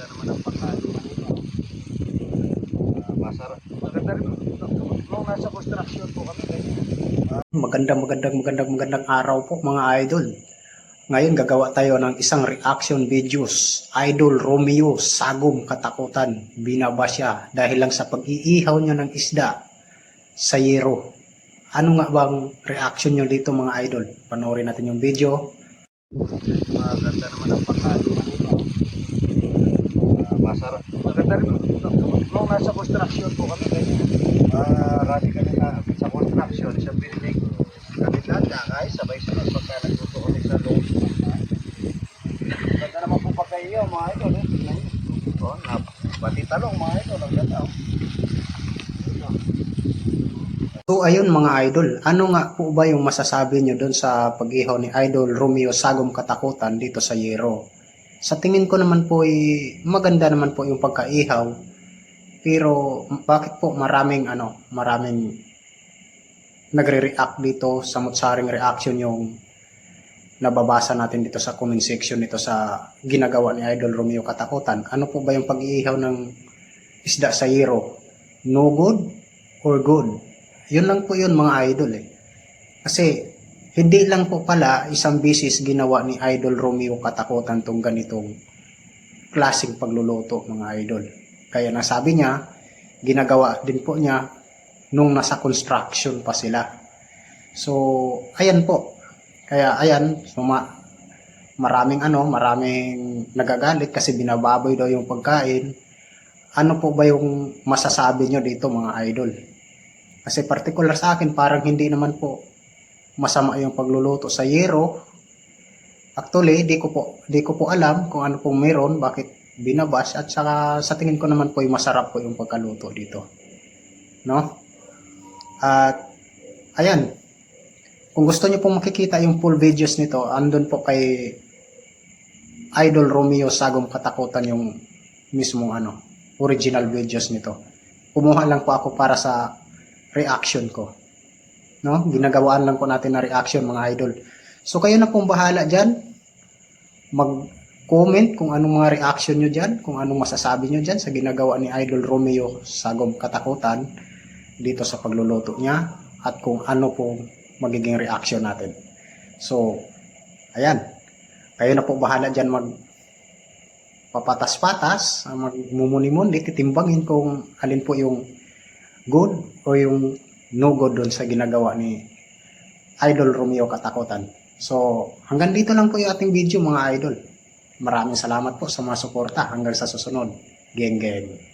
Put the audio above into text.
Maganda naman ang pagkain nito. Ah, masarap. Maganda rin. Nung nasa construction po kami, ganyan. Magandang magandang magandang magandang araw po mga idol. Ngayon gagawa tayo ng isang reaction videos. Idol Romeo Sagom Katakutan. Binaba siya dahil lang sa pag-iihaw niya ng isda sa yero. Ano nga bang reaction niyo dito mga idol? Panoorin natin yung video. Maganda naman ang pagkain nito. Ah, masarap. Maganda rin. Nung nasa construction po kami. Ah, rally kami na sa construction, sa building. Kami lahat kakay, sabay-sabay pagka nagluto kami sa loob. Ganda naman po pagkain mga idol. Eh. Oh, nap pati talong mga idol. Ang ganda. Oh. So ayun mga idol, ano nga po ba yung masasabi niyo doon sa pag-ihaw ni Idol Romeo Sagom Katakutan dito sa Yero? Sa tingin ko naman po ay maganda naman po yung pagkaihaw. Pero bakit po maraming ano, maraming nagre-react dito sa mutsaring reaction yung nababasa natin dito sa comment section nito sa ginagawa ni Idol Romeo Katakutan. Ano po ba yung pag-iihaw ng isda sa Yero? No good or good? Yun lang po yun mga idol eh. Kasi hindi lang po pala isang bisis ginawa ni Idol Romeo Katakutan tong ganitong klaseng pagluluto mga idol. Kaya nasabi niya, ginagawa din po niya nung nasa construction pa sila. So, ayan po. Kaya ayan, suma, maraming ano, maraming nagagalit kasi binababoy daw yung pagkain. Ano po ba yung masasabi nyo dito mga idol? Kasi particular sa akin, parang hindi naman po masama yung pagluluto sa yero. Actually, di ko po, di ko po alam kung ano pong meron, bakit binabas at saka sa tingin ko naman po yung masarap po yung pagkaluto dito. No? At ayan. Kung gusto niyo pong makikita yung full videos nito, andun po kay Idol Romeo Sagom Katakutan yung mismong ano, original videos nito. Kumuha lang po ako para sa reaction ko. No? Ginagawaan lang po natin na reaction mga idol. So kayo na pong bahala dyan. Mag-comment kung anong mga reaction nyo dyan, kung anong masasabi nyo dyan sa ginagawa ni Idol Romeo Sagom Katakutan dito sa pagluluto niya at kung ano pong magiging reaction natin. So, ayan. Kayo na po bahala dyan mag papatas-patas, magmumuni-muni, titimbangin kung alin po yung good o yung no good doon sa ginagawa ni Idol Romeo Katakutan. So, hanggang dito lang po yung ating video mga idol. Maraming salamat po sa mga suporta hanggang sa susunod. Geng geng.